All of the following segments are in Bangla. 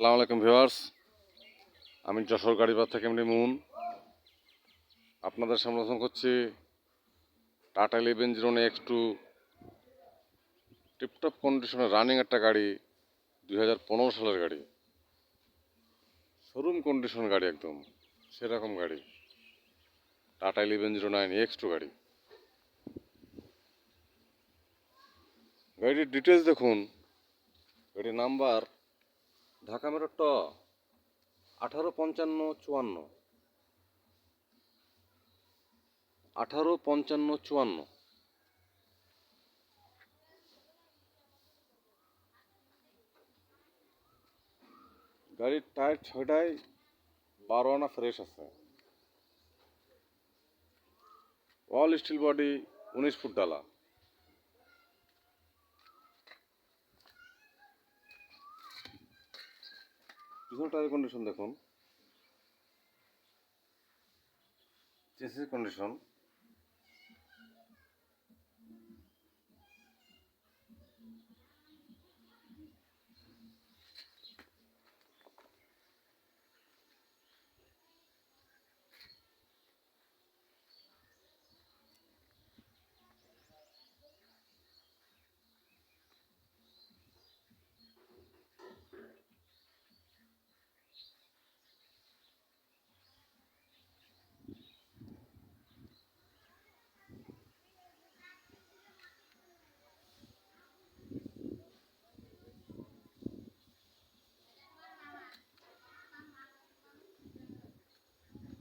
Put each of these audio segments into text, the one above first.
সালাম আলাইকুম ভিউয়ার্স। আমি যশোর গাড়িবার থেকে এমনি মুন। আপনাদের সামনে করছি Tata eleven zero X two. Tiptop কন্ডিশনে রানিং একটা গাড়ি, দুই হাজার পনেরো সালের গাড়ি। শোরুম কন্ডিশন গাড়ি একদম, সেরকম গাড়ি। Tata eleven zero nine X two গাড়ি। গাড়ির ডিটেলস দেখুন। গাড়ির নাম্বার ঢাকা মেরো ট, আঠারো পঞ্চান্ন চুয়ান্ন। আঠারো পঞ্চান্ন চুয়ান্ন। গাড়ির টায়ার ছয়টায় বারো আনা ফ্রেশ আছে। অল স্টিল বডি উনিশ ফুট ডালা। পিছনে টায়ার কন্ডিশন দেখুন। চেসিস কন্ডিশন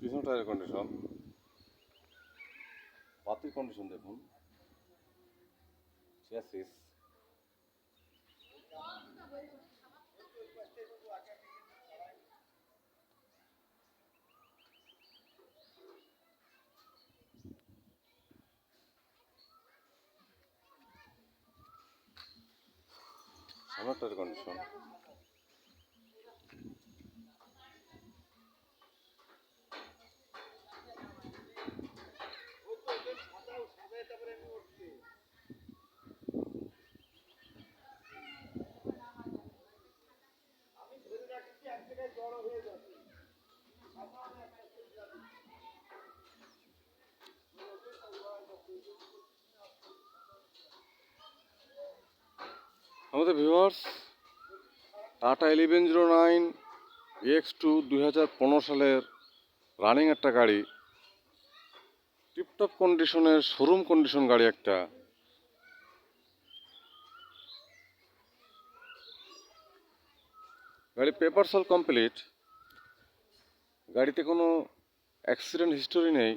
পিছনে টায়ার কন্ডিশন পাতির কন্ডিশন দেখুন। চেসিস সামনের টায়ার কন্ডিশন আমাদের viewers Tata eleven zero nine X two দুই হাজার পনেরো সালের রানিং একটা গাড়ি টিপটপ কন্ডিশনের শোরুম কন্ডিশন গাড়ি একটা। গাড়ি পেপার সল কমপ্লিট গাড়িতে কোনো অ্যাক্সিডেন্ট হিস্টোরি নেই।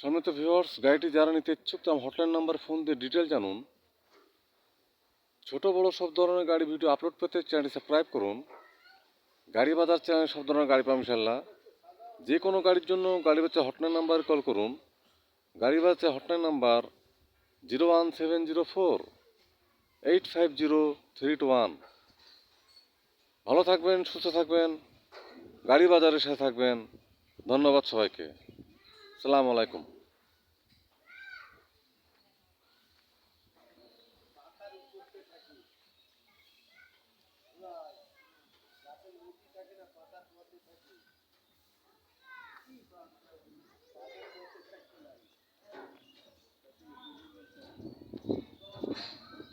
সম্মানিত ভিউয়ার্স গাড়িটি যারা নিতে ইচ্ছুক, তার হটলাইন নাম্বার ফোন দিয়ে ডিটেল জানুন। ছোট, বড় সব ধরনের গাড়ি ভিডিও আপলোড পেতে চ্যানেলটি সাবস্ক্রাইব করুন। গাড়ি বাজার চ্যানেল সব ধরনের গাড়ি পাবেন ইনশাল্লাহ যে কোনো গাড়ির জন্য গাড়ি বাচ্চা হটলাইন নাম্বার কল করুন। গাড়ি বাচ্চা hotline number zero one seven zero four eight five zero three two one ভালো থাকবেন, সুস্থ থাকবেন, গাড়ি বাজারের সাথে থাকবেন। ধন্যবাদ সবাইকে। সালাম আলাইকুম।